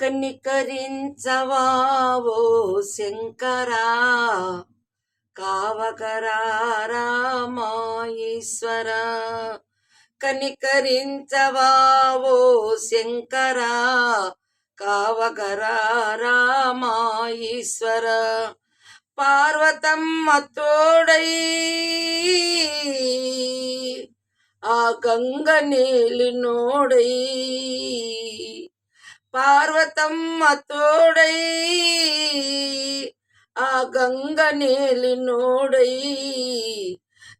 కనికరించవావో శంకరా? కావకరామాయేశ్వర కనికరించవావో శంకరా? కావకరారామాయీశ్వర పార్వతమ్మ తోడై ఆ గంగ నేలినోడై పార్వతమ్మ తోడై ఆ గంగ నేలినోడై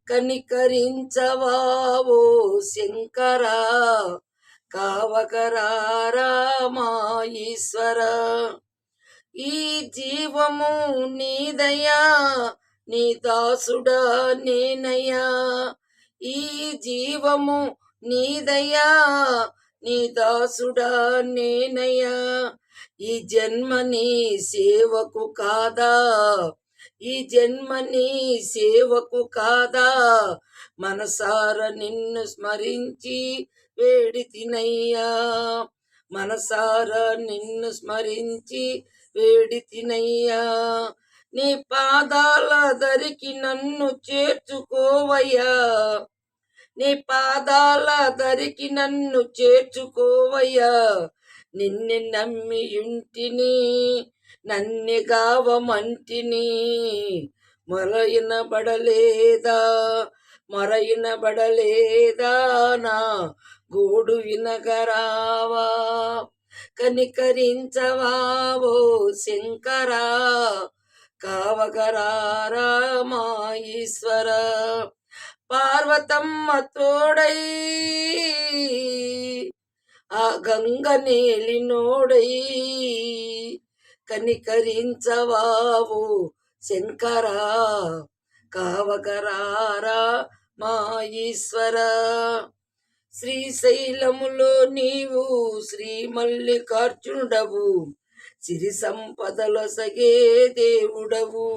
కనికరించవావో శంకరా కావకరామాఈశ్వర ఈ జీవము నీదయా నీ దాసుడా నేనయ్యా. ఈ జీవము నీదయా నీ దాసుడా నేనయ్యా. ఈ జన్మ నీ సేవకు కాదా? ఈ జన్మ నీ సేవకు కాదా? మనసార నిన్ను స్మరించి వేడి తినయ్యా. మనసార నిన్ను స్మరించి వేడి తినయ్యా. నీ పాదాల దరికి నన్ను చేర్చుకోవయ్యా. నీ పాదాల దరికి నన్ను చేర్చుకోవయ్యా. నిన్ను నమ్మి ఉంటిని నన్ను గావమంటిని. మొరయిన బడలేదా మొరయిన బడలేదా నా గోడు వినగరావా? కనికరించవావో శంకరా? కావగరారామా ఈశ్వరా? పార్వతమ్మ తోడై ఆ గంగ నేలినోడై కనికరించవావు శంకరా కావకరారా మా ఈశ్వర శ్రీశైలములో నీవు శ్రీ మల్లికార్జునుడవు సిరి సంపదలొసగే దేవుడవు.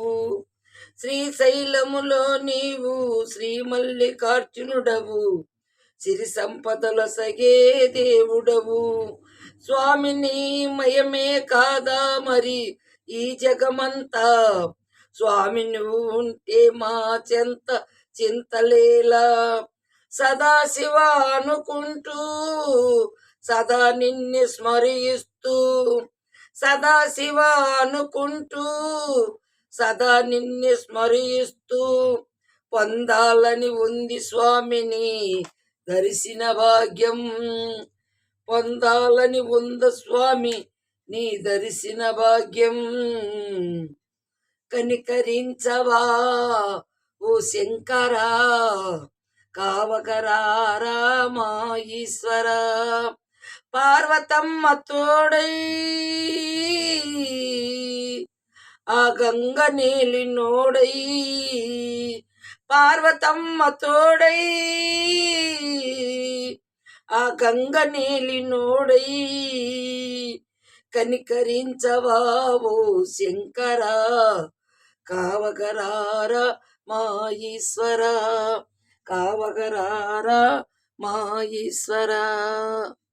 శ్రీశైలములో నీవు శ్రీ మల్లికార్జునుడవు సిరి సంపదల సగే దేవుడవు. స్వామిని మయమే కాదా మరి ఈ జగమంతా? స్వామి నువ్వు ఉంటే మా చెంత చింతలేలా. సదాశివ అనుకుంటూ సదా నిన్ను స్మరిస్తూ సదాశివ అనుకుంటూ సదా నిన్ను స్మరిస్తూ పొందాలని ఉంది స్వామిని. దర్శన భాగ్యం పొందాలని ఉంద స్వామి నీ దర్శన భాగ్యం కనికరించవా? ఓ శంకరా కావకరామా ఈశ్వర పార్వతమ్మ తోడై ఆ గంగ నేలి నోడై పార్వతమ్మ తోడై. ఆ గంగ నేలి నోడై కనికరించవావో శంకరా కావగరార మా ఈశ్వర కావగరార మా ఈశ్వర